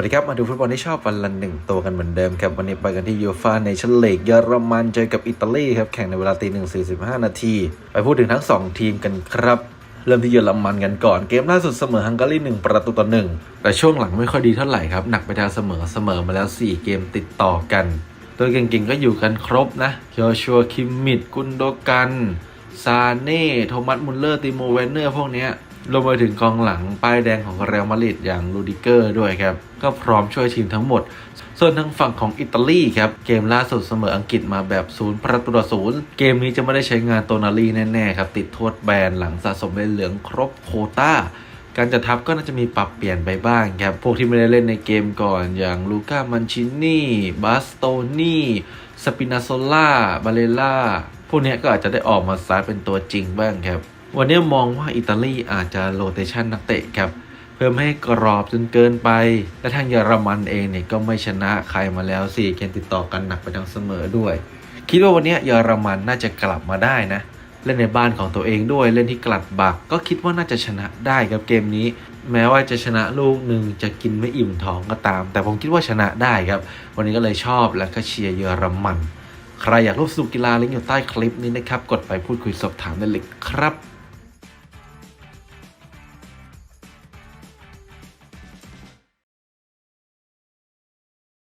วัสดีครับ มาดูฟุตบอลที่ชอบวันละหนึ่งตัวกันเหมือนเดิมครับ วันนี้ไปกันที่ยูฟ่าในชั้นลีกเยอรมันเจอกับอิตาลีครับ แข่งในเวลาตีหนึ่งสี่สิบห้านาที ไปพูดถึงทั้ง 2 ทีมกันครับ เริ่มที่เยอรมันกันก่อนเกมล่าสุดเสมอฮังการีหนึ่งประตูต่อหนึ่งแต่ช่วงหลังไม่ค่อยดีเท่าไหร่ครับ หนักไปทางเสมอเสมอมาแล้ว 4 เกมติดต่อกัน ตัวเก่งๆก็อยู่กันครบนะโยชัวคิมมิดกุนโดกันซาเน่โทมัสมุลเลอร์ติโมเวนเนอร์พวกเนี้ย รวมไปถึงกองหลังป้ายแดงของเรอัลมาดริดอย่างลูดิเกอร์ด้วยครับ ก็พร้อมช่วยทีมทั้งหมด ส่วนทางฝั่งของอิตาลีครับ เกมล่าสุดเสมออังกฤษมาแบบศูนย์ประตูต่อศูนย์เกมนี้จะไม่ได้ใช้งานโตนาลีแน่ๆครับ ติดโทษแบนหลังสะสมใบเหลืองครบโคต้าการจัดทัพก็น่าจะมีปรับเปลี่ยนไปบ้างครับ พวกที่ไม่ได้เล่นในเกมก่อนอย่างลูก้ามันชินนี่ บาสโตนี่ สปินาโซล่า บาเลล่า พวกนี้ก็อาจจะได้ออกมาสตาร์ทเป็นตัวจริงบ้างครับ วันนี้มองว่าอิตาลีอาจจะโรเตชันนักเตะครับเพิ่มให้กรอบจนเกินไป และทางเยอรมันเองเนี่ยก็ไม่ชนะใครมาแล้ว4เกมติดต่อกันหนักไปทั้งเสมอด้วย คิดว่าวันนี้เยอรมันน่าจะกลับมาได้นะ เล่นในบ้านของตัวเองด้วยเล่นที่กลัดบัก ก็คิดว่าน่าจะชนะได้ครับเกมนี้ แม้ว่าจะชนะลูกหนึ่งจะกินไม่อิ่มท้องก็ตาม แต่ผมคิดว่าชนะได้ครับ วันนี้ก็เลยชอบและก็เชียร์เยอรมัน ใครอยากร่วมสนุกกีฬาลิงก์อยู่ใต้คลิปนี้นะครับกดไปพูดคุยสอบถามได้เลยครับ